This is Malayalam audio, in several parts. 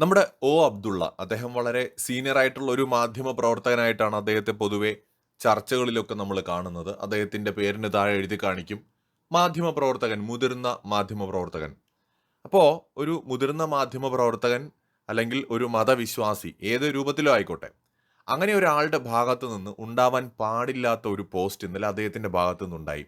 നമ്മുടെ ഒ അബ്ദുള്ള അദ്ദേഹം വളരെ സീനിയർ ആയിട്ടുള്ള ഒരു മാധ്യമ പ്രവർത്തകനായിട്ടാണ് അദ്ദേഹത്തെ പൊതുവെ ചർച്ചകളിലൊക്കെ നമ്മൾ കാണുന്നത്. അദ്ദേഹത്തിന്റെ പേരിന് താഴെ എഴുതി കാണിക്കും. മാധ്യമ പ്രവർത്തകൻ മുതിർന്ന മാധ്യമ പ്രവർത്തകൻ. അപ്പോൾ ഒരു മുതിർന്ന മാധ്യമ പ്രവർത്തകൻ അല്ലെങ്കിൽ ഒരു മതവിശ്വാസി ഏത് രൂപത്തിലോ ആയിക്കോട്ടെ അങ്ങനെ ഒരാളുടെ ഭാഗത്തു നിന്ന് ഉണ്ടാവാൻ പാടില്ലാത്ത ഒരു പോസ്റ്റ് ഇന്നലെ അദ്ദേഹത്തിന്റെ ഭാഗത്തു നിന്നുണ്ടായി.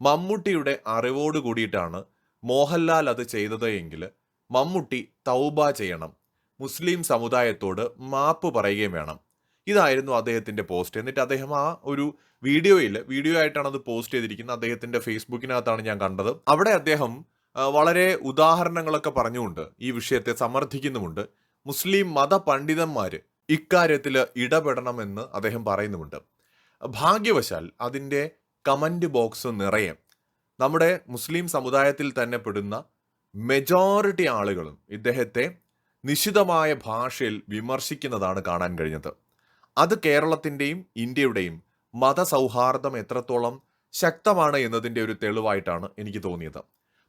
മമ്മൂട്ടിയുടെ അറിവോട് കൂടിയിട്ടാണ് മോഹൻലാൽ അത് ചെയ്തത് എങ്കിൽ മമ്മൂട്ടി തൗബ ചെയ്യണം. മുസ്ലിം സമുദായത്തോട് മാപ്പ് പറയുകയും വേണം. ഇതായിരുന്നു അദ്ദേഹത്തിന്റെ പോസ്റ്റ്. എന്നിട്ട് അദ്ദേഹം ആ ഒരു വീഡിയോയിൽ വീഡിയോ ആയിട്ടാണ് അത് പോസ്റ്റ് ചെയ്തിരിക്കുന്നത്. അദ്ദേഹത്തിന്റെ ഫേസ്ബുക്കിനകത്താണ് ഞാൻ കണ്ടത്. അവിടെ അദ്ദേഹം വളരെ ഉദാഹരണങ്ങളൊക്കെ പറഞ്ഞുകൊണ്ട് ഈ വിഷയത്തെ സമർത്ഥിക്കുന്നുമുണ്ട്. മുസ്ലിം മത പണ്ഡിതന്മാർ ഇക്കാര്യത്തിൽ ഇടപെടണമെന്ന് അദ്ദേഹം പറയുന്നുമുണ്ട്. ഭാഗ്യവശാൽ അതിന്റെ കമന്റ് ബോക്സ് നിറയെ നമ്മുടെ മുസ്ലിം സമുദായത്തിൽ തന്നെ പെടുന്ന മെജോറിറ്റി ആളുകളും ഇദ്ദേഹത്തെ നിശിതമായ ഭാഷയിൽ വിമർശിക്കുന്നതാണ് കാണാൻ കഴിഞ്ഞത്. അത് കേരളത്തിന്റെയും ഇന്ത്യയുടെയും മതസൗഹാർദ്ദം എത്രത്തോളം ശക്തമാണ് എന്നതിന്റെ ഒരു തെളിവായിട്ടാണ് എനിക്ക് തോന്നിയത്.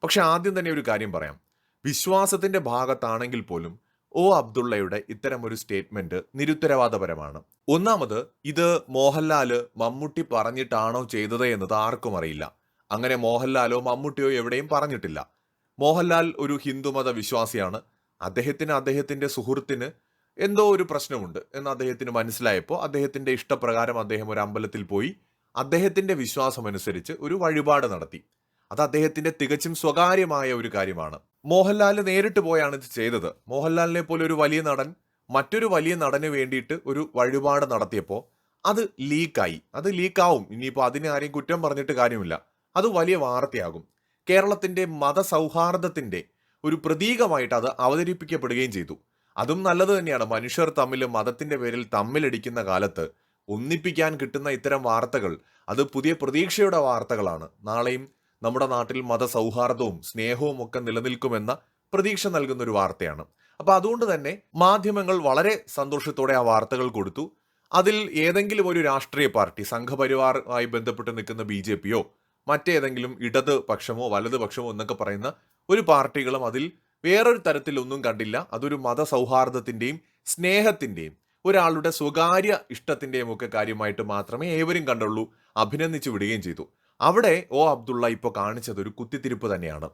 പക്ഷെ ആദ്യം തന്നെ ഒരു കാര്യം പറയാം. വിശ്വാസത്തിന്റെ ഭാഗത്താണെങ്കിൽ പോലും ഒ അബ്ദുള്ളയുടെ ഇത്തരം ഒരു സ്റ്റേറ്റ്മെന്റ് നിരുത്തരവാദപരമാണ്. ഒന്നാമത് ഇത് മോഹൻലാൽ മമ്മൂട്ടി പറഞ്ഞിട്ടാണോ ചെയ്തത് എന്നത് ആർക്കും അറിയില്ല. അങ്ങനെ മോഹൻലാലോ മമ്മൂട്ടിയോ എവിടെയും പറഞ്ഞിട്ടില്ല. മോഹൻലാൽ ഒരു ഹിന്ദുമത വിശ്വാസിയാണ് അദ്ദേഹത്തിന് അദ്ദേഹത്തിന്റെ സുഹൃത്തിന് എന്തോ ഒരു പ്രശ്നമുണ്ട് എന്ന് അദ്ദേഹത്തിന് മനസ്സിലായപ്പോൾ അദ്ദേഹത്തിന്റെ ഇഷ്ടപ്രകാരം അദ്ദേഹം ഒരു അമ്പലത്തിൽ പോയി അദ്ദേഹത്തിന്റെ വിശ്വാസം അനുസരിച്ച് ഒരു വഴിപാട് നടത്തി. അത് അദ്ദേഹത്തിന്റെ തികച്ചും സ്വകാര്യമായ ഒരു കാര്യമാണ്. മോഹൻലാൽ നേരിട്ട് പോയാണ് ഇത് ചെയ്തത്. മോഹൻലാലിനെ പോലെ ഒരു വലിയ നടൻ മറ്റൊരു വലിയ നടന് വേണ്ടിയിട്ട് ഒരു വഴിപാട് നടത്തിയപ്പോൾ അത് ലീക്കായി. അത് ലീക്കാവും. ഇനിയിപ്പോൾ അതിനെ ആരെയും കുറ്റം പറഞ്ഞിട്ട് കാര്യമില്ല. അത് വലിയ വാർത്തയാകും. കേരളത്തിന്റെ മതസൗഹാർദ്ദത്തിന്റെ ഒരു പ്രതീകമായിട്ട് അത് അവതരിപ്പിക്കപ്പെടുകയും ചെയ്തു. അതും നല്ലത് തന്നെയാണ്. മനുഷ്യർ തമ്മിൽ മതത്തിന്റെ പേരിൽ തമ്മിലടിക്കുന്ന കാലത്ത് ഒന്നിപ്പിക്കാൻ കിട്ടുന്ന ഇത്തരം വാർത്തകൾ അത് പുതിയ പ്രതീക്ഷയുടെ വാർത്തകളാണ്. നാളെയും നമ്മുടെ നാട്ടിൽ മതസൗഹാർദ്ദവും സ്നേഹവും ഒക്കെ നിലനിൽക്കുമെന്ന പ്രതീക്ഷ നൽകുന്ന ഒരു വാർത്തയാണ്. അപ്പോൾ അതുകൊണ്ട് തന്നെ മാധ്യമങ്ങൾ വളരെ സന്തോഷത്തോടെ ആ വാർത്തകൾ കൊടുത്തു. അതിൽ ഏതെങ്കിലും ഒരു രാഷ്ട്രീയ പാർട്ടി സംഘപരിവാറുമായി ബന്ധപ്പെട്ട് നിൽക്കുന്ന ബി ജെ പിയോ മറ്റേതെങ്കിലും ഇടത് പക്ഷമോ വലത് പക്ഷമോ എന്നൊക്കെ പറയുന്ന ഒരു പാർട്ടികളും അതിൽ വേറൊരു തരത്തിലൊന്നും കണ്ടില്ല. അതൊരു മതസൗഹാർദ്ദത്തിന്റെയും സ്നേഹത്തിന്റെയും ഒരാളുടെ സ്വകാര്യ ഇഷ്ടത്തിന്റെയും ഒക്കെ കാര്യമായിട്ട് മാത്രമേ ഏവരും കണ്ടുള്ളൂ. അഭിനന്ദിച്ചു വിടുകയും ചെയ്തു. അവിടെ ഓ അബ്ദുള്ള ഇപ്പോൾ കാണിച്ചത് ഒരു കുത്തിത്തിരിപ്പ് തന്നെയാണ്.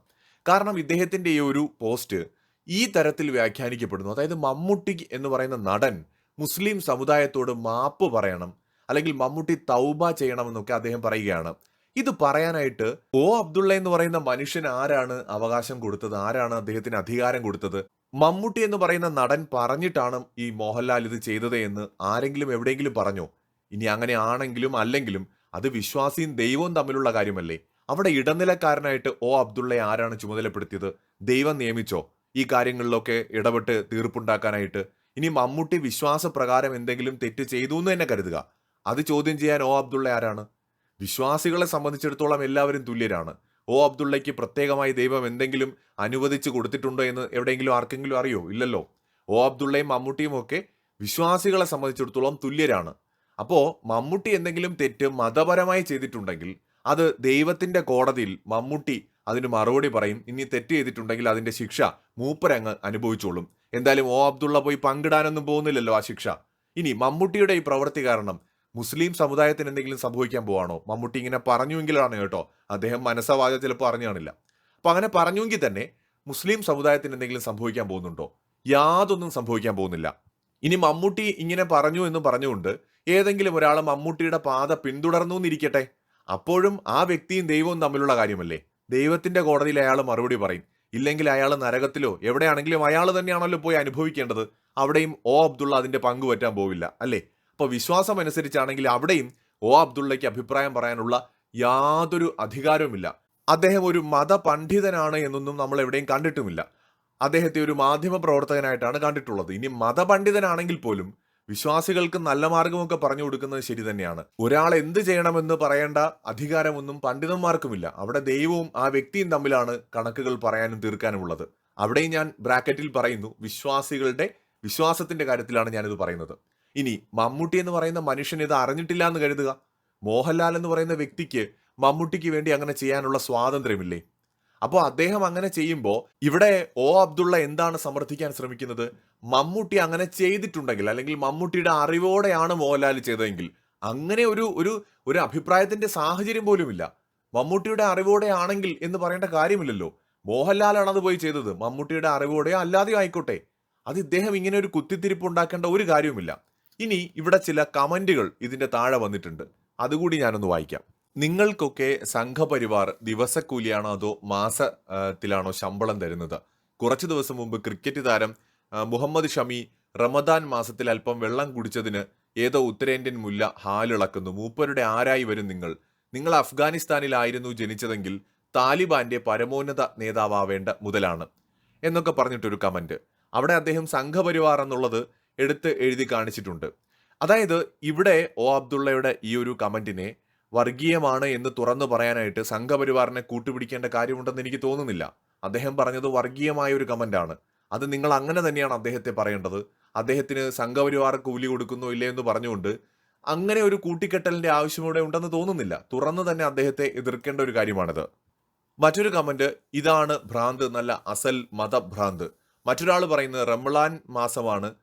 കാരണം ഇദ്ദേഹത്തിന്റെ ഈ ഒരു പോസ്റ്റ് ഈ തരത്തിൽ വ്യാഖ്യാനിക്കപ്പെടുന്നു. അതായത് മമ്മൂട്ടി എന്ന് പറയുന്ന നടൻ മുസ്ലിം സമുദായത്തോട് മാപ്പ് പറയണം. അല്ലെങ്കിൽ മമ്മൂട്ടി തൗബ ചെയ്യണമെന്നൊക്കെ അദ്ദേഹം പറയുകയാണ്. ഇത് പറയാനായിട്ട് ഓ അബ്ദുള്ള എന്ന് പറയുന്ന മനുഷ്യൻ ആരാണ് അവകാശം കൊടുത്തത്? ആരാണ് അദ്ദേഹത്തിന് അധികാരം കൊടുത്തത്? മമ്മൂട്ടി എന്ന് പറയുന്ന നടൻ പറഞ്ഞിട്ടാണ് ഈ മോഹൻലാൽ ഇത് ചെയ്തത് എന്ന് ആരെങ്കിലും എവിടെയെങ്കിലും പറഞ്ഞോ? ഇനി അങ്ങനെ ആണെങ്കിലും അല്ലെങ്കിലും അത് വിശ്വാസിയും ദൈവവും തമ്മിലുള്ള കാര്യമല്ലേ? അവിടെ ഇടനിലക്കാരനായിട്ട് ഓ അബ്ദുള്ളയെ ആരാണ് ചുമതലപ്പെടുത്തിയത്? ദൈവം നിയമിച്ചോ? ഈ കാര്യങ്ങളിലൊക്കെ ഇടപെട്ട് തീർപ്പുണ്ടാക്കാനായിട്ട്? ഇനി മമ്മൂട്ടി വിശ്വാസപ്രകാരം എന്തെങ്കിലും തെറ്റ് ചെയ്തു എന്ന് തന്നെ കരുതുക. അത് ചോദ്യം ചെയ്യാൻ ഓ അബ്ദുള്ള ആരാണ്? വിശ്വാസികളെ സംബന്ധിച്ചിടത്തോളം എല്ലാവരും തുല്യരാണ്. ഓ അബ്ദുള്ളയ്ക്ക് പ്രത്യേകമായി ദൈവം എന്തെങ്കിലും അനുവദിച്ചു കൊടുത്തിട്ടുണ്ടോ എന്ന് എവിടെയെങ്കിലും ആർക്കെങ്കിലും അറിയോ? ഇല്ലല്ലോ. ഓ അബ്ദുള്ളയും മമ്മൂട്ടിയും ഒക്കെ വിശ്വാസികളെ സംബന്ധിച്ചിടത്തോളം തുല്യരാണ്. അപ്പോൾ മമ്മൂട്ടി എന്തെങ്കിലും തെറ്റ് മതപരമായി ചെയ്തിട്ടുണ്ടെങ്കിൽ അത് ദൈവത്തിന്റെ കോടതിയിൽ മമ്മൂട്ടി അതിന് മറുപടി പറയും. ഇനി തെറ്റ് ചെയ്തിട്ടുണ്ടെങ്കിൽ അതിന്റെ ശിക്ഷ മൂപ്പരങ്ങ് അനുഭവിച്ചോളും. എന്തായാലും ഓ അബ്ദുള്ള പോയി പങ്കിടാനൊന്നും പോകുന്നില്ലല്ലോ ആ ശിക്ഷ. ഇനി മമ്മൂട്ടിയുടെ ഈ പ്രവൃത്തി കാരണം മുസ്ലിം സമുദായത്തിന് എന്തെങ്കിലും സംഭവിക്കാൻ പോവാണോ? മമ്മൂട്ടി ഇങ്ങനെ പറഞ്ഞുവെങ്കിലാണ് കേട്ടോ. അദ്ദേഹം മനസ്സവാച ചിലപ്പോൾ അറിഞ്ഞു കാണില്ല. അപ്പൊ അങ്ങനെ പറഞ്ഞുവെങ്കിൽ തന്നെ മുസ്ലിം സമുദായത്തിന് എന്തെങ്കിലും സംഭവിക്കാൻ പോകുന്നുണ്ടോ? യാതൊന്നും സംഭവിക്കാൻ പോകുന്നില്ല. ഇനി മമ്മൂട്ടി ഇങ്ങനെ പറഞ്ഞു എന്ന് പറഞ്ഞുകൊണ്ട് ഏതെങ്കിലും ഒരാൾ മമ്മൂട്ടിയുടെ പാത പിന്തുടർന്നു എന്നിരിക്കട്ടെ. അപ്പോഴും ആ വ്യക്തിയും ദൈവവും തമ്മിലുള്ള കാര്യമല്ലേ? ദൈവത്തിന്റെ കോടതിയിൽ അയാൾ മറുപടി പറയും. ഇല്ലെങ്കിൽ അയാൾ നരകത്തിലോ എവിടെയാണെങ്കിലും അയാൾ തന്നെയാണല്ലോ പോയി അനുഭവിക്കേണ്ടത്. അവിടെയും ഓ അബ്ദുള്ള അതിന്റെ പങ്ക് പറ്റാൻ പോവില്ല അല്ലേ? അപ്പോൾ വിശ്വാസം അനുസരിച്ചാണെങ്കിൽ അവിടെയും ഒ അബ്ദുള്ളയ്ക്ക് അഭിപ്രായം പറയാനുള്ള യാതൊരു അധികാരവുമില്ല. അദ്ദേഹം ഒരു മതപണ്ഡിതനാണ് എന്നൊന്നും നമ്മൾ എവിടെയും കണ്ടിട്ടുമില്ല. അദ്ദേഹത്തെ ഒരു മാധ്യമ പ്രവർത്തകനായിട്ടാണ് കണ്ടിട്ടുള്ളത്. ഇനി മതപണ്ഡിതനാണെങ്കിൽ പോലും വിശ്വാസികൾക്ക് നല്ല മാർഗമൊക്കെ പറഞ്ഞു കൊടുക്കുന്നത് ശരി തന്നെയാണ്. ഒരാൾ എന്ത് ചെയ്യണമെന്ന് പറയേണ്ട അധികാരമൊന്നും പണ്ഡിതന്മാർക്കുമില്ല. അവിടെ ദൈവവും ആ വ്യക്തിയും തമ്മിലാണ് കണക്കുകൾ പറയാനും തീർക്കാനും ഉള്ളത്. അവിടെയും ഞാൻ ബ്രാക്കറ്റിൽ പറയുന്നു വിശ്വാസികളുടെ വിശ്വാസത്തിന്റെ കാര്യത്തിലാണ് ഞാനിത് പറയുന്നത്. ഇനി മമ്മൂട്ടി എന്ന് പറയുന്ന മനുഷ്യൻ ഇത് അറിഞ്ഞിട്ടില്ല എന്ന് കരുതുക. മോഹൻലാൽ എന്ന് പറയുന്ന വ്യക്തിക്ക് മമ്മൂട്ടിക്ക് വേണ്ടി അങ്ങനെ ചെയ്യാനുള്ള സ്വാതന്ത്ര്യമില്ലേ? അപ്പോൾ അദ്ദേഹം അങ്ങനെ ചെയ്യുമ്പോൾ ഇവിടെ ഓ അബ്ദുള്ള എന്താണ് സമർത്ഥിക്കാൻ ശ്രമിക്കുന്നത്? മമ്മൂട്ടി അങ്ങനെ ചെയ്തിട്ടുണ്ടെങ്കിൽ അല്ലെങ്കിൽ മമ്മൂട്ടിയുടെ അറിവോടെയാണ് മോഹൻലാൽ ചെയ്തതെങ്കിൽ അങ്ങനെ ഒരു ഒരു ഒരു അഭിപ്രായത്തിന്റെ സാഹചര്യം പോലുമില്ല. മമ്മൂട്ടിയുടെ അറിവോടെ ആണെങ്കിൽ എന്ന് പറയേണ്ട കാര്യമില്ലല്ലോ. മോഹൻലാലാണ് അത് പോയി ചെയ്തത്. മമ്മൂട്ടിയുടെ അറിവോടെയോ അല്ലാതെയോ ആയിക്കോട്ടെ. അത് ഇദ്ദേഹം ഇങ്ങനെ ഒരു കുത്തിത്തിരിപ്പ് ഉണ്ടാക്കേണ്ട ഒരു കാര്യവുമില്ല. ഇനി ഇവിടെ ചില കമന്റുകൾ ഇതിന്റെ താഴെ വന്നിട്ടുണ്ട്. അതുകൂടി ഞാനൊന്ന് വായിക്കാം. നിങ്ങൾക്കൊക്കെ സംഘപരിവാർ ദിവസക്കൂലിയാണോ അതോ മാസത്തിലാണോ ശമ്പളം തരുന്നത്? കുറച്ചു ദിവസം മുമ്പ് ക്രിക്കറ്റ് താരം മുഹമ്മദ് ഷമി റമദാൻ മാസത്തിൽ അല്പം വെള്ളം കുടിച്ചതിന് ഏതോ ഉത്തരേന്ത്യൻ മുല്ല ഹാലിളക്കുന്നു. മൂപ്പരുടെ ആരായി വരും നിങ്ങൾ? നിങ്ങൾ അഫ്ഗാനിസ്ഥാനിലായിരുന്നു ജനിച്ചതെങ്കിൽ താലിബാന്റെ പരമോന്നത നേതാവാവേണ്ട മുതലാണ്. എന്നൊക്കെ പറഞ്ഞിട്ടൊരു കമന്റ്. അവിടെ അദ്ദേഹം സംഘപരിവാർ എന്നുള്ളത് എടുത്ത് എഴുതി കാണിച്ചിട്ടുണ്ട്. അതായത് ഇവിടെ ഒ അബ്ദുള്ളയുടെ ഈ ഒരു കമന്റിനെ വർഗീയമാണ് എന്ന് തുറന്നു പറയാനായിട്ട് സംഘപരിവാറിനെ കൂട്ടുപിടിക്കേണ്ട കാര്യമുണ്ടെന്ന് എനിക്ക് തോന്നുന്നില്ല. അദ്ദേഹം പറഞ്ഞത് വർഗീയമായ ഒരു കമന്റാണ്. അത് നിങ്ങൾ അങ്ങനെ തന്നെയാണ് അദ്ദേഹത്തെ പറയേണ്ടത്. അദ്ദേഹത്തിന് സംഘപരിവാർ കൂലി കൊടുക്കുന്നോ ഇല്ലേ എന്ന് പറഞ്ഞുകൊണ്ട് അങ്ങനെ ഒരു കൂട്ടിക്കെട്ടലിന്റെ ആവശ്യം ഇവിടെ ഉണ്ടെന്ന് തോന്നുന്നില്ല. തുറന്നു തന്നെ അദ്ദേഹത്തെ എതിർക്കേണ്ട ഒരു കാര്യമാണിത്. മറ്റൊരു കമന്റ് ഇതാണ് ഭ്രാന്ത് നല്ല അസൽ മതഭ്രാന്ത്. മറ്റൊരാൾ പറയുന്നത് റംളാൻ മാസമാണ്.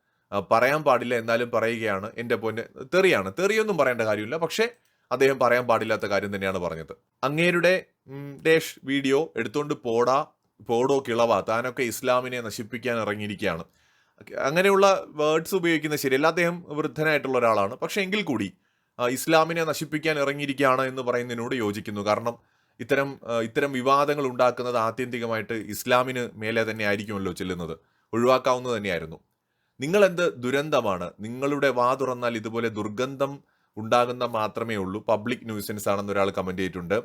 പറയാൻ പാടില്ല എന്നാലും പറയുകയാണ് എന്റെ പൊന്ന്. തെറിയാണ്. തെറിയൊന്നും പറയേണ്ട കാര്യമില്ല. പക്ഷേ അദ്ദേഹം പറയാൻ പാടില്ലാത്ത കാര്യം തന്നെയാണ് പറഞ്ഞത്. അങ്ങേരുടെ ഡേഷ് വീഡിയോ എടുത്തുകൊണ്ട് പോടാ പോടോ കിളവ താനൊക്കെ ഇസ്ലാമിനെ നശിപ്പിക്കാൻ ഇറങ്ങിയിരിക്കുകയാണ് അങ്ങനെയുള്ള വേർഡ്സ് ഉപയോഗിക്കുന്ന ശരിയല്ല. അദ്ദേഹം വൃദ്ധനായിട്ടുള്ള ഒരാളാണ്. പക്ഷെ എങ്കിൽ കൂടി ഇസ്ലാമിനെ നശിപ്പിക്കാൻ ഇറങ്ങിയിരിക്കുകയാണ് എന്ന് പറയുന്നതിനോട് യോജിക്കുന്നു. കാരണം ഇത്തരം ഇത്തരം വിവാദങ്ങൾ ഉണ്ടാക്കുന്നത് ആത്യന്തികമായിട്ട് ഇസ്ലാമിന് മേലെ തന്നെ ആയിരിക്കുമല്ലോ ചെല്ലുന്നത്. ഒഴിവാക്കാവുന്നത് തന്നെയായിരുന്നു. നിങ്ങൾ എന്ത് ദുരന്തമാണ്? നിങ്ങളുടെ വാ തുറന്നാൽ ഇതുപോലെ ദുർഗന്ധം ഉണ്ടാകുന്ന മാത്രമേ ഉള്ളൂ. പബ്ലിക് ന്യൂസൻസ് ആണെന്ന് ഒരാൾ കമന്റ് ചെയ്തിട്ടുണ്ട്.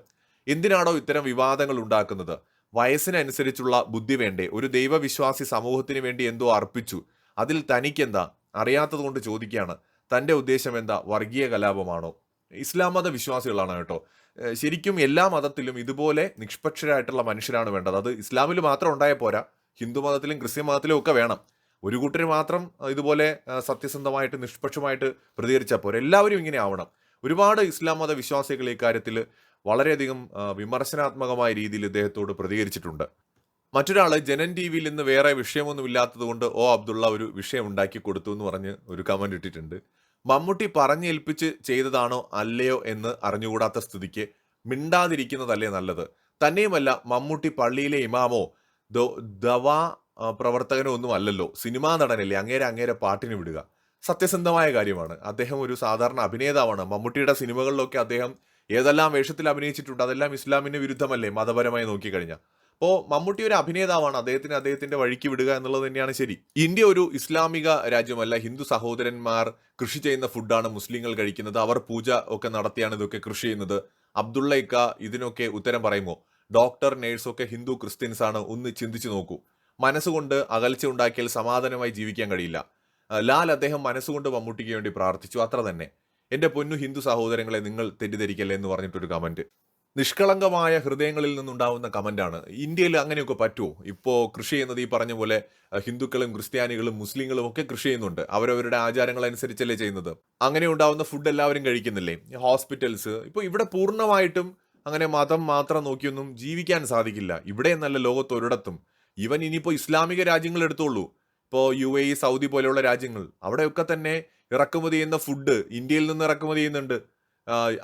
എന്തിനാണോ ഇത്തരം വിവാദങ്ങൾ ഉണ്ടാക്കുന്നത്? വയസ്സിനനുസരിച്ചുള്ള ബുദ്ധി വേണ്ടേ? ഒരു ദൈവവിശ്വാസി സമൂഹത്തിന് വേണ്ടി എന്തോ അർപ്പിച്ചു. അതിൽ തനിക്കെന്താ? അറിയാത്തത് കൊണ്ട് ചോദിക്കുകയാണ്. തന്റെ ഉദ്ദേശം എന്താ? വർഗീയ കലാപമാണോ? ഇസ്ലാം മത വിശ്വാസികളാണ് കേട്ടോ. ശരിക്കും എല്ലാ മതത്തിലും ഇതുപോലെ നിഷ്പക്ഷരായിട്ടുള്ള മനുഷ്യരാണ് വേണ്ടത്. അത് ഇസ്ലാമിൽ മാത്രം ഉണ്ടായ പോരാ. ഹിന്ദു മതത്തിലും ക്രിസ്ത്യൻ മതത്തിലും ഒക്കെ വേണം. ഒരു കൂട്ടർ മാത്രം ഇതുപോലെ സത്യസന്ധമായിട്ട് നിഷ്പക്ഷമായിട്ട് പ്രതികരിച്ചാൽ പോരെ. എല്ലാവരും ഇങ്ങനെ ആവണം. ഒരുപാട് ഇസ്ലാം മത വിശ്വാസികൾ ഇക്കാര്യത്തിൽ വളരെയധികം വിമർശനാത്മകമായ രീതിയിൽ ഇദ്ദേഹത്തോട് പ്രതികരിച്ചിട്ടുണ്ട്. മറ്റൊരാൾ ജനൻ ടി വിയിൽ ഇന്ന് വേറെ വിഷയമൊന്നും ഇല്ലാത്തത് കൊണ്ട് ഓ അബ്ദുള്ള ഒരു വിഷയം ഉണ്ടാക്കി കൊടുത്തു എന്ന് പറഞ്ഞ് ഒരു കമന്റ് ഇട്ടിട്ടുണ്ട്. മമ്മൂട്ടി പറഞ്ഞേൽപ്പിച്ച് ചെയ്തതാണോ അല്ലയോ എന്ന് അറിഞ്ഞുകൂടാത്ത സ്ഥിതിക്ക് മിണ്ടാതിരിക്കുന്നതല്ലേ നല്ലത്? തന്നെയുമല്ല മമ്മൂട്ടി പള്ളിയിലെ ഇമാമോ ദവാ പ്രവർത്തകനോ ഒന്നും അല്ലല്ലോ. സിനിമാ നടനല്ലേ അങ്ങേരെ അങ്ങേരെ പാട്ടിന് വിടുക. സത്യസന്ധമായ കാര്യമാണ്. അദ്ദേഹം ഒരു സാധാരണ അഭിനേതാവാണ്. മമ്മൂട്ടിയുടെ സിനിമകളിലൊക്കെ അദ്ദേഹം ഏതെല്ലാം വേഷത്തിൽ അഭിനയിച്ചിട്ടുണ്ട് അതെല്ലാം ഇസ്ലാമിന് വിരുദ്ധമല്ലേ മതപരമായി നോക്കിക്കഴിഞ്ഞാൽ അപ്പോൾ മമ്മൂട്ടി ഒരു അഭിനേതാവാണ്. അദ്ദേഹത്തിന് അദ്ദേഹത്തിന്റെ വഴിക്ക് വിടുക എന്നുള്ളത് തന്നെയാണ് ശരി. ഇന്ത്യ ഒരു ഇസ്ലാമിക രാജ്യമല്ല. ഹിന്ദു സഹോദരന്മാർ കൃഷി ചെയ്യുന്ന ഫുഡാണ് മുസ്ലിങ്ങൾ കഴിക്കുന്നത്. അവർ പൂജ ഒക്കെ നടത്തിയാണ് ഇതൊക്കെ കൃഷി ചെയ്യുന്നത്. അബ്ദുള്ള ഇക്ക ഇതിനൊക്കെ ഉത്തരം പറയുമോ? ഡോക്ടർ നേഴ്സൊക്കെ ഹിന്ദു ക്രിസ്ത്യൻസ് ആണ് ഒന്ന് ചിന്തിച്ചു നോക്കൂ. മനസ്സുകൊണ്ട് അകൽച്ച ഉണ്ടാക്കിയാൽ സമാധാനമായി ജീവിക്കാൻ കഴിയില്ല. ലാൽ അദ്ദേഹം മനസ്സുകൊണ്ട് മമ്മൂട്ടിക്ക് വേണ്ടി പ്രാർത്ഥിച്ചു. അത്ര തന്നെ. എന്റെ പൊന്നു ഹിന്ദു സഹോദരങ്ങളെ നിങ്ങൾ തെറ്റിദ്ധരിക്കല്ലേ എന്ന് പറഞ്ഞിട്ടൊരു കമന്റ്. നിഷ്കളങ്കമായ ഹൃദയങ്ങളിൽ നിന്നുണ്ടാവുന്ന കമന്റാണ്. ഇന്ത്യയിൽ അങ്ങനെയൊക്കെ പറ്റുമോ? ഇപ്പോൾ കൃഷി ചെയ്യുന്നത് ഈ പറഞ്ഞ പോലെ ഹിന്ദുക്കളും ക്രിസ്ത്യാനികളും മുസ്ലിങ്ങളും ഒക്കെ കൃഷി ചെയ്യുന്നുണ്ട്. അവരവരുടെ ആചാരങ്ങൾ അനുസരിച്ചല്ലേ ചെയ്യുന്നത്? അങ്ങനെ ഉണ്ടാവുന്ന ഫുഡ് എല്ലാവരും കഴിക്കുന്നില്ലേ? ഹോസ്പിറ്റൽസ് ഇപ്പോൾ ഇവിടെ പൂർണമായിട്ടും അങ്ങനെ മതം മാത്രം നോക്കിയൊന്നും ജീവിക്കാൻ സാധിക്കില്ല. ഇവിടെ എന്നല്ല ലോകത്ത് ഒരിടത്തും. ഈവൻ ഇനിയിപ്പോൾ ഇസ്ലാമിക രാജ്യങ്ങൾ എടുത്തോളൂ. ഇപ്പോൾ യു എ സൗദി പോലെയുള്ള രാജ്യങ്ങൾ. അവിടെയൊക്കെ തന്നെ ഇറക്കുമതി ചെയ്യുന്ന ഫുഡ് ഇന്ത്യയിൽ നിന്ന് ഇറക്കുമതി ചെയ്യുന്നുണ്ട്.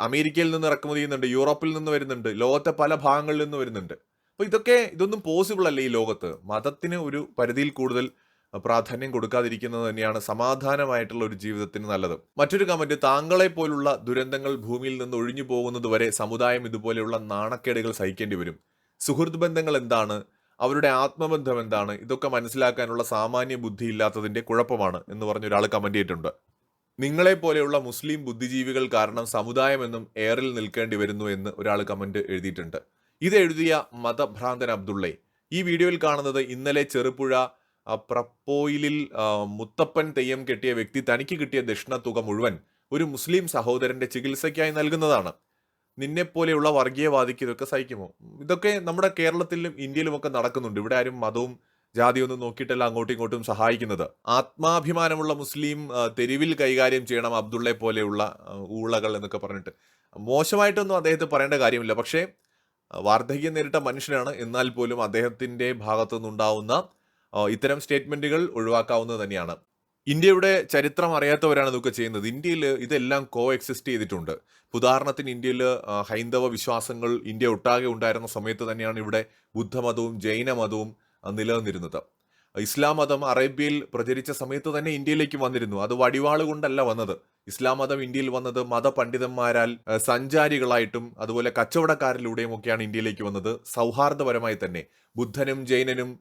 അമേരിക്കയിൽ നിന്ന് ഇറക്കുമതി ചെയ്യുന്നുണ്ട്. യൂറോപ്പിൽ നിന്ന് വരുന്നുണ്ട്. ലോകത്തെ പല ഭാഗങ്ങളിൽ നിന്ന് വരുന്നുണ്ട്. അപ്പോൾ ഇതൊക്കെ ഇതൊന്നും പോസിബിൾ അല്ല ഈ ലോകത്ത്. മതത്തിന് ഒരു പരിധിയിൽ കൂടുതൽ പ്രാധാന്യം കൊടുക്കാതിരിക്കുന്നത് തന്നെയാണ് സമാധാനമായിട്ടുള്ള ഒരു ജീവിതത്തിന് നല്ലത്. മറ്റൊരു കമന്റ് താങ്കളെ പോലുള്ള ദുരന്തങ്ങൾ ഭൂമിയിൽ നിന്ന് ഒഴിഞ്ഞു പോകുന്നത് വരെ സമുദായം ഇതുപോലെയുള്ള നാണക്കേടുകൾ സഹിക്കേണ്ടി വരും. സുഹൃത്ത് ബന്ധങ്ങൾ എന്താണ്? അവരുടെ ആത്മബന്ധം എന്താണ്? ഇതൊക്കെ മനസ്സിലാക്കാനുള്ള സാമാന്യ ബുദ്ധി ഇല്ലാത്തതിന്റെ കുഴപ്പമാണ് എന്ന് പറഞ്ഞ ഒരാൾ കമന്റ് ചെയ്തിട്ടുണ്ട്. നിങ്ങളെ പോലെയുള്ള മുസ്ലിം ബുദ്ധിജീവികൾ കാരണം സമുദായം എന്നും എയറിൽ നിൽക്കേണ്ടി വരുന്നു എന്ന് ഒരാൾ കമന്റ് എഴുതിയിട്ടുണ്ട്. ഇത് എഴുതിയ മതഭ്രാന്തൻ അബ്ദുള്ളെ ഈ വീഡിയോയിൽ കാണുന്നത് ഇന്നലെ ചെറുപുഴ പ്രപ്പോയിലിൽ മുത്തപ്പൻ തെയ്യം കെട്ടിയ വ്യക്തി തനിക്ക് കിട്ടിയ ദക്ഷിണ തുക മുഴുവൻ ഒരു മുസ്ലിം സഹോദരന്റെ ചികിത്സയ്ക്കായി നൽകുന്നതാണ്. നിന്നെപ്പോലെയുള്ള വർഗീയവാദിക്ക് ഇതൊക്കെ സഹിക്കുമോ? ഇതൊക്കെ നമ്മുടെ കേരളത്തിലും ഇന്ത്യയിലും ഒക്കെ നടക്കുന്നുണ്ട്. ഇവിടെ ആരും മതവും ജാതിയൊന്നും നോക്കിയിട്ടല്ല അങ്ങോട്ടും ഇങ്ങോട്ടും സഹായിക്കുന്നത്. ആത്മാഭിമാനമുള്ള മുസ്ലിം തെരുവിൽ കൈകാര്യം ചെയ്യണം അബ്ദുള്ളയെ പോലെയുള്ള ഊളകൾ എന്നൊക്കെ പറഞ്ഞിട്ട്. മോശമായിട്ടൊന്നും അദ്ദേഹത്തെ പറയേണ്ട കാര്യമില്ല. പക്ഷേ വാർദ്ധക്യം നേരിട്ട മനുഷ്യനാണ്. എന്നാൽ പോലും അദ്ദേഹത്തിന്റെ ഭാഗത്തുനിന്നുണ്ടാവുന്ന ഇത്തരം സ്റ്റേറ്റ്മെന്റുകൾ ഒഴിവാക്കാവുന്നത് തന്നെയാണ്. ഇന്ത്യയുടെ ചരിത്രം അറിയാത്തവരാണ് ഇതൊക്കെ ചെയ്യുന്നത്. ഇന്ത്യയിൽ ഇതെല്ലാം കോ എക്സിസ്റ്റ് ചെയ്തിട്ടുണ്ട് ഉദാഹരണത്തിന് ഇന്ത്യയിൽ ഹൈന്ദവ വിശ്വാസങ്ങൾ ഇന്ത്യ ഒട്ടാകെ ഉണ്ടായിരുന്ന സമയത്ത് തന്നെയാണ് ഇവിടെ ബുദ്ധമതവും ജൈനമതവും നിലനിന്നിരുന്നത്. ഇസ്ലാം മതം അറേബ്യയിൽ പ്രചരിച്ച സമയത്ത് തന്നെ ഇന്ത്യയിലേക്ക് വന്നിരുന്നു. അത് വടിവാൾ കൊണ്ടല്ല വന്നത്. ഇസ്ലാം മതം ഇന്ത്യയിൽ വന്നത് മതപണ്ഡിതന്മാരാൽ സഞ്ചാരികളായിട്ടും അതുപോലെ കച്ചവടക്കാരിലൂടെയും ഒക്കെയാണ് ഇന്ത്യയിലേക്ക് വന്നത്. സൗഹാർദ്ദപരമായി തന്നെ. ബുദ്ധനും ജൈനനും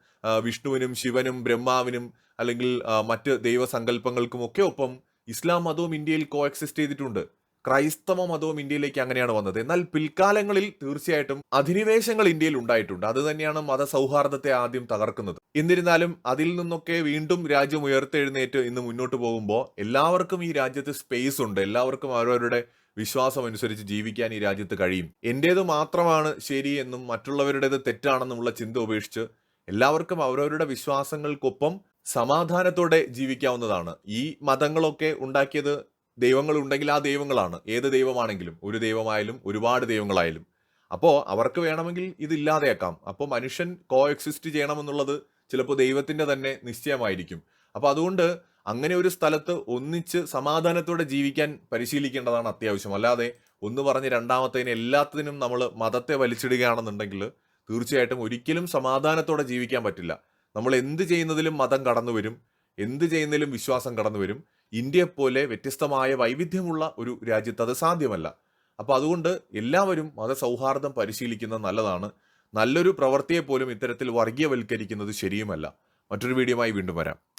വിഷ്ണുവിനും ശിവനും ബ്രഹ്മാവിനും അല്ലെങ്കിൽ മറ്റ് ദൈവസങ്കല്പങ്ങൾക്കുമൊക്കെ ഒപ്പം ഇസ്ലാം മതവും ഇന്ത്യയിൽ കോ എക്സിസ്റ്റ് ചെയ്തിട്ടുണ്ട്. ക്രൈസ്തവ മതവും ഇന്ത്യയിലേക്ക് അങ്ങനെയാണ് വന്നത്. എന്നാൽ പിൽക്കാലങ്ങളിൽ തീർച്ചയായിട്ടും അധിനിവേശങ്ങൾ ഇന്ത്യയിൽ ഉണ്ടായിട്ടുണ്ട്. അത് തന്നെയാണ് മതസൗഹാർദ്ദത്തെ ആദ്യം തകർക്കുന്നത്. എന്നിരുന്നാലും അതിൽ നിന്നൊക്കെ വീണ്ടും രാജ്യം ഉയർത്തെഴുന്നേറ്റ് ഇന്ന് മുന്നോട്ട് പോകുമ്പോൾ എല്ലാവർക്കും ഈ രാജ്യത്ത് സ്പേസ് ഉണ്ട്. എല്ലാവർക്കും അവരവരുടെ വിശ്വാസം അനുസരിച്ച് ജീവിക്കാൻ ഈ രാജ്യത്ത് കഴിയും. എന്റേത് മാത്രമാണ് ശരി എന്നും മറ്റുള്ളവരുടേത് തെറ്റാണെന്നുമുള്ള ചിന്ത ഉപേക്ഷിച്ച് എല്ലാവർക്കും അവരവരുടെ വിശ്വാസങ്ങൾക്കൊപ്പം സമാധാനത്തോടെ ജീവിക്കാവുന്നതാണ്. ഈ മതങ്ങളൊക്കെ ഉണ്ടാക്കിയത് ദൈവങ്ങൾ ഉണ്ടെങ്കിൽ ആ ദൈവങ്ങളാണ്. ഏത് ദൈവമാണെങ്കിലും ഒരു ദൈവമായാലും ഒരുപാട് ദൈവങ്ങളായാലും. അപ്പോൾ അവർക്ക് വേണമെങ്കിൽ ഇതില്ലാതെയാക്കാം അപ്പോൾ മനുഷ്യൻ കോ എക്സിസ്റ്റ് ചെയ്യണമെന്നുള്ളത് ചിലപ്പോൾ ദൈവത്തിന്റെ തന്നെ നിശ്ചയമായിരിക്കും. അപ്പോൾ അതുകൊണ്ട് അങ്ങനെ ഒരു സ്ഥലത്ത് ഒന്നിച്ച് സമാധാനത്തോടെ ജീവിക്കാൻ പരിശീലിക്കേണ്ടതാണ് അത്യാവശ്യം. അല്ലാതെ ഒന്ന് പറഞ്ഞ് രണ്ടാമത്തേന് എല്ലാത്തിനും നമ്മൾ മതത്തെ വലിച്ചിടുകയാണെന്നുണ്ടെങ്കിൽ തീർച്ചയായിട്ടും ഒരിക്കലും സമാധാനത്തോടെ ജീവിക്കാൻ പറ്റില്ല. നമ്മൾ എന്ത് ചെയ്യുന്നതിലും മതം കടന്നു വരും. എന്ത് ചെയ്യുന്നതിലും വിശ്വാസം കടന്നു വരും. ഇന്ത്യയെപ്പോലെ വ്യത്യസ്തമായ വൈവിധ്യമുള്ള ഒരു രാജ്യത്ത് അത് സാധ്യമല്ല. അപ്പോൾ അതുകൊണ്ട് എല്ലാവരും മതസൗഹാർദ്ദം പരിശീലിക്കുന്നത് നല്ലതാണ്. നല്ലൊരു പ്രവൃത്തിയെ പോലും ഇത്തരത്തിൽ വർഗീയവൽക്കരിക്കുന്നത് ശരിയുമല്ല. മറ്റൊരു വീഡിയോയുമായി വീണ്ടും വരാം.